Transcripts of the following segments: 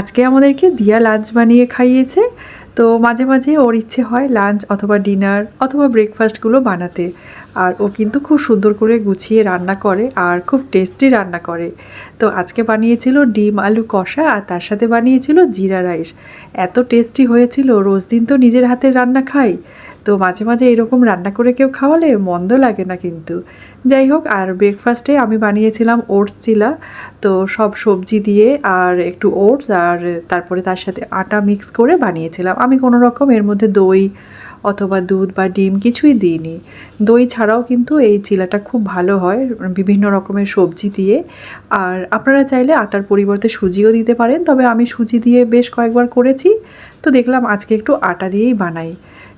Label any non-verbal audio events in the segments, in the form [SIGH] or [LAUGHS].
আজকে আমাদেরকে দিয়া লাঞ্চ বানিয়ে খাইয়েছে। তো মাঝে মাঝে ওর ইচ্ছে হয় লাঞ্চ অথবা ডিনার অথবা ব্রেকফাস্টগুলো বানাতে। আর ও কিন্তু খুব সুন্দর করে গুছিয়ে রান্না করে আর খুব টেস্টি রান্না করে। তো আজকে বানিয়েছিল ডিম আলু কষা আর তার সাথে বানিয়েছিল জিরা রাইস। এত টেস্টি হয়েছিল, রোজ দিন তো নিজের হাতের রান্না খাই। তো মাঝে মাঝে এরকম রান্না করে কেউ খাওয়ালে মন্দ লাগে না কিন্তু। যাই হোক, আর ব্রেকফাস্টে আমি বানিয়েছিলাম ওটস চিলা তো সব সবজি দিয়ে আর একটু ওটস আর তারপরে তার সাথে আটা মিক্স করে বানিয়েছিলাম। আমি কোনো রকম এর মধ্যে দই অথবা দুধ বা ডিম কিছুই দিইনি। দই ছাড়াও কিন্তু এই চিলাটা খুব ভালো হয়, বিভিন্ন রকমের সবজি দিয়ে। আর আপনারা চাইলে আটার পরিবর্তে সুজিও দিতে পারেন, তবে আমি সুজি দিয়ে বেশ কয়েকবার করেছি। তো দেখলাম আজকে একটু আটা দিয়েই বানাই।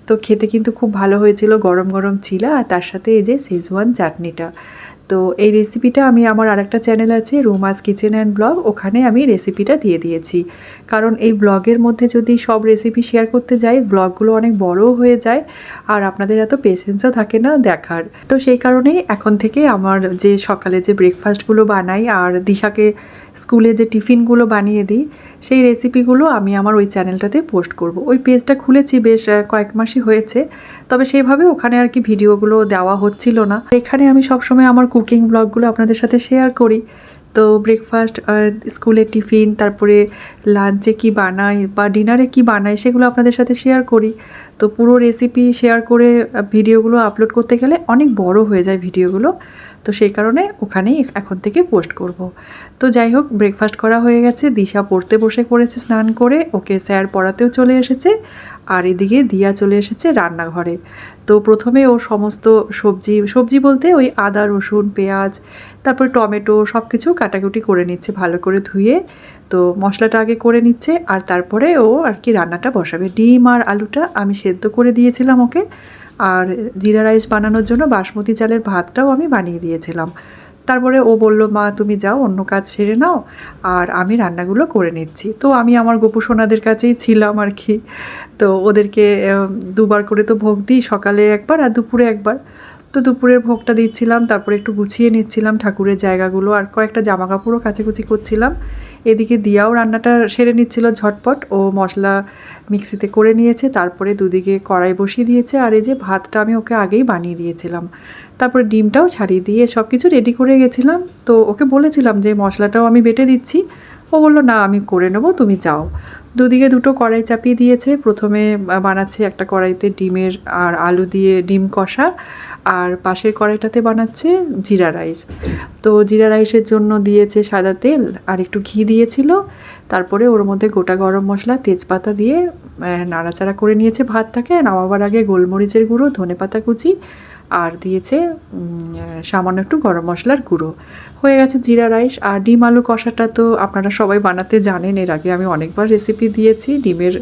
তো খেতে কিন্তু খুব ভালো হয়েছিল গরম গরম চিলা আর তার সাথে এই যে শেজওয়ান চাটনিটা। তো এই রেসিপিটা আমি আমার আরেকটা চ্যানেল আছে রুমাস কিচেন অ্যান্ড ব্লগ ওখানে আমি রেসিপিটা দিয়ে দিয়েছি। কারণ এই ব্লগের মধ্যে যদি সব রেসিপি শেয়ার করতে যাই ব্লগগুলো অনেক বড় হয়ে যায় আর আপনাদের এত পেশেন্সও থাকে না দেখার। তো সেই কারণেই এখন থেকে আমার যে সকালে যে ব্রেকফাস্টগুলো বানাই আর দিশাকে স্কুলে যে টিফিনগুলো বানিয়ে দিই, সেই রেসিপিগুলো আমি আমার ওই চ্যানেলটাতে পোস্ট করব। ওই পেজটা খুলেছি বেশ কয়েক মাসই হয়েছে। তবে সেভাবে ওখানে আর কি ভিডিওগুলো দেওয়া হচ্ছিল না। এখানে আমি সবসময় আমার কুকিং ব্লগগুলো আপনাদের সাথে শেয়ার করি। তো ব্রেকফাস্ট স্কুলের টিফিন, তারপরে লাঞ্চে কি বানাই বা ডিনারে কি বানাই সেগুলো আপনাদের সাথে শেয়ার করি। তো পুরো রেসিপি শেয়ার করে ভিডিওগুলো আপলোড করতে গেলে অনেক বড় হয়ে যায় ভিডিওগুলো। তো সেই কারণে ওখানেই এখন থেকে পোস্ট করব। তো যাই হোক ব্রেকফাস্ট করা হয়ে গেছে। দিশা পড়তে বসে পড়েছে স্নান করে। ওকে স্যার পড়াতেও চলে এসেছে। আর এদিকে দিয়া চলে এসেছে রান্নাঘরে। তো প্রথমে ও সমস্ত সবজি সবজি বলতে ওই আদা, রসুন, পেঁয়াজ, তারপর টমেটো সব কিছু কাটাকুটি করে নিচ্ছে ভালো করে ধুয়ে। তো মশলাটা আগে করে নিচ্ছে আর তারপরে ও আর কি রান্নাটা বসাবে। ডিম আর আলুটা আমি সেদ্ধ করে দিয়েছিলাম ওকে। আর জিরা রাইস বানানোর জন্য বাসমতি চালের ভাতটাও আমি বানিয়ে দিয়েছিলাম। তারপরে ও বলল, মা, তুমি যাও, অন্য কাজ সেরে নাও, আর আমি রান্নাগুলো করে নিচ্ছি। তো আমি আমার গোপু সোনাদের কাছেই ছিলাম আর কি। তো ওদেরকে দুবার করে তো ভোগ দিই, সকালে একবার আর দুপুরে একবার। তো দুপুরের ভোগটা দিচ্ছিলাম, তারপরে একটু গুছিয়ে নিচ্ছিলাম ঠাকুরের জায়গাগুলো আর কয়েকটা জামা কাপড়ও কাচাকুচি করছিলাম। এদিকে দিয়াও রান্নাটা সেরে নিচ্ছিল ঝটপট, ও মশলা মিক্সিতে করে নিয়েছে, তারপরে দুদিকে কড়াই বসিয়ে দিয়েছে আর এই যে ভাতটা আমি ওকে আগেই বানিয়ে দিয়েছিলাম। তারপরে ডিমটাও ছাড়িয়ে দিয়ে সব কিছু রেডি করে গেছিলাম তো ওকে বলেছিলাম যে মশলাটাও আমি বেটে দিচ্ছি। ও বলল, না, আমি করে নেব, তুমি যাও দুদিকে দুটো কড়াই চাপিয়ে দিয়েছে। প্রথমে বানাচ্ছি একটা কড়াইতে ডিমের আর আলু দিয়ে ডিম কষা আর পাশের কড়াইটাতে বানাচ্ছে জিরা রাইস। তো জিরা রাইসের জন্য দিয়েছে সাদা তেল আর একটু ঘি দিয়েছিল। তারপরে ওর মধ্যে গোটা গরম মশলা, তেজপাতা দিয়ে নাড়াচাড়া করে নিয়েছে ভাতটাকে। নামাবার আগে গোলমরিচের গুঁড়ো, ধনেপাতা কুচি আর দিয়েছে সামান্য একটু গরম মশলার গুঁড়ো। হয়ে গেছে জিরা রাইস। আর ডিম আলু কষাটা তো আপনারা সবাই বানাতে জানেন, এর আগে আমি অনেকবার রেসিপি দিয়েছি। ডিমের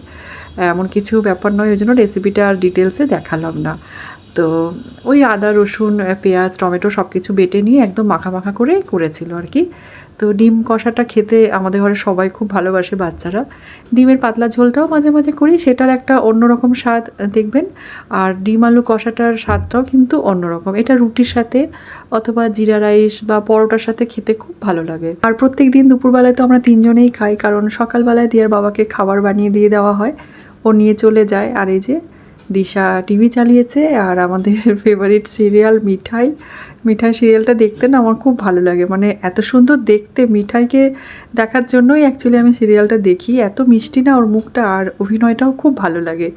এমন কিছু ব্যাপার নয়, ওই জন্য রেসিপিটা আর ডিটেলসে দেখালাম না। তো ওই আদা, রসুন, পেঁয়াজ, টমেটো সব কিছু বেটে নিয়ে একদম মাখা মাখা করে করেছিল আর কি। তো ডিম কষাটা খেতে আমাদের ঘরে সবাই খুব ভালোবাসে বাচ্চারা। ডিমের পাতলা ঝোলটাও মাঝে মাঝে করি, সেটার একটা অন্যরকম স্বাদ দেখবেন। আর ডিম আলু কষাটার স্বাদটাও কিন্তু অন্যরকম। এটা রুটির সাথে অথবা জিরা রাইস বা পরোটার সাথে খেতে খুব ভালো লাগে। আর প্রত্যেক দিন দুপুরবেলায় তো আমরা তিনজনেই খাই, কারণ সকালবেলায় দিয়ার বাবাকে খাবার বানিয়ে দিয়ে দেওয়া হয়। ও নিয়ে চলে যায়। আর এই যে দিশা টিভি চালিয়েছে আর আমাদের [LAUGHS] ফেভারিট সিরিয়াল মিঠাই। মিঠাই সিরিয়ালটা দেখতে না আমার খুব ভালো লাগে। মানে এত সুন্দর দেখতে মিঠাইকে দেখার জন্যই অ্যাকচুয়ালি আমি সিরিয়ালটা দেখি। এত মিষ্টি না ওর মুখটা আর অভিনয়টাও খুব ভালো লাগে।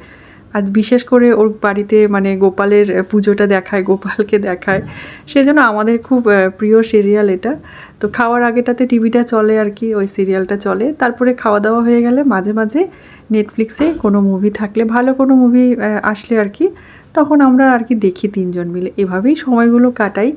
আর বিশেষ করে ওর বাড়িতে মানে গোপালের পুজোটা দেখায়, গোপালকে দেখায়। সেই জন্য আমাদের খুব প্রিয় সিরিয়াল এটা। তো খাওয়ার আগেটাতে টিভিটা চলে আর কি, ওই সিরিয়ালটা চলে। তারপরে খাওয়া দাওয়া হয়ে গেলে মাঝে মাঝে নেটফ্লিক্সে কোনো মুভি থাকলে, ভালো কোনো মুভি আসলে আর কি, তখন আমরা আর কি দেখি তিনজন মিলে। এভাবেই সময়গুলো কাটাই।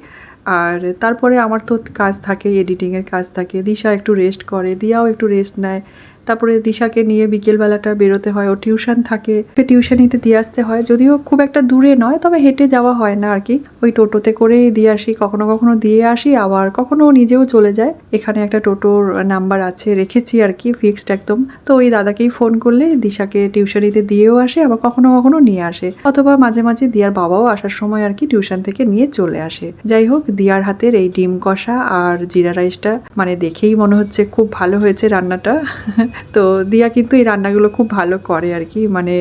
আর তারপরে আমার তো কাজ থাকে এডিটিংয়ের কাজ থাকে। দিশা একটু রেস্ট করে, দিয়াও একটু রেস্ট নেয়। তারপরে দিশাকে নিয়ে বিকেলবেলাটা বেরোতে হয় ও টিউশন থাকে। টিউশনিতে দিয়ে আসতে হয়, যদিও খুব একটা দূরে নয়, তবে হেঁটে যাওয়া হয় না আর কি ওই টোটোতে করেই দিয়ে আসি, কখনো কখনো দিয়ে আসি, আবার কখনো নিজেও চলে যায়। এখানে একটা টোটোর নাম্বার আছে, রেখেছি আর কি ফিক্সড একদম। তো ওই দাদাকেই ফোন করলে দিশাকে টিউশনিতে দিয়েও আসে, আবার কখনো কখনো নিয়ে আসে। অথবা মাঝে মাঝে দিয়ার বাবাও আসার সময় আর কি টিউশন থেকে নিয়ে চলে আসে। যাই হোক, দিয়ার হাতের এই ডিম কষা আর জিরা রাইসটা মানে দেখেই মনে হচ্ছে খুব ভালো হয়েছে রান্নাটা। [LAUGHS] তো দিয়া কিন্তু এই রান্নাগুলো খুব ভালো করে আর কি। মানে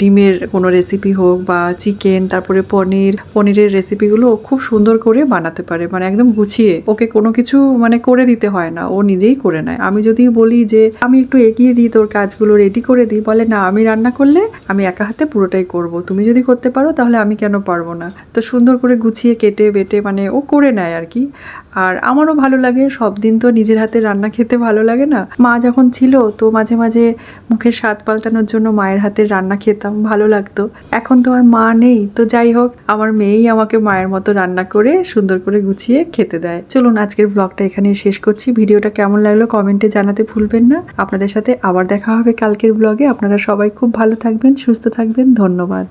ডিমের কোনো রেসিপি হোক বা চিকেন তারপরে পনির, পনিরের রেসিপিগুলো ও খুব সুন্দর করে বানাতে পারে। মানে একদম গুছিয়ে ওকে কোনো কিছু মানে করে দিতে হয় না, ও নিজেই করে নেয়। আমি যদি বলি যে, আমি একটু এগিয়ে দিই তোর কাজগুলো রেডি করে দিই, বলে, না, আমি রান্না করলে আমি একা হাতে পুরোটাই করব। তুমি যদি করতে পারো তাহলে আমি কেন পারব না? তো সুন্দর করে গুছিয়ে কেটে বেটে মানে ও করে নেয় আর কি। আর আমারও ভালো লাগে, সব দিন তো নিজের হাতে রান্না খেতে ভালো লাগে না। মা যখন ছিল তো মাঝে মাঝে মুখের স্বাদ পাল্টানোর জন্য মায়ের হাতের রান্না খেতাম, ভালো লাগতো। এখন তো আর মা নেই, তো যাই হোক, আমার মেয়েই আমাকে মায়ের মতো রান্না করে সুন্দর করে গুছিয়ে খেতে দেয়। চলুন আজকের ব্লগটা এখানে শেষ করছি। ভিডিওটা কেমন লাগল কমেন্টে জানাতে ভুলবেন না। আপনাদের সাথে আবার দেখা হবে কালকের ব্লগে আপনারা সবাই খুব ভালো থাকবেন, সুস্থ থাকবেন, ধন্যবাদ।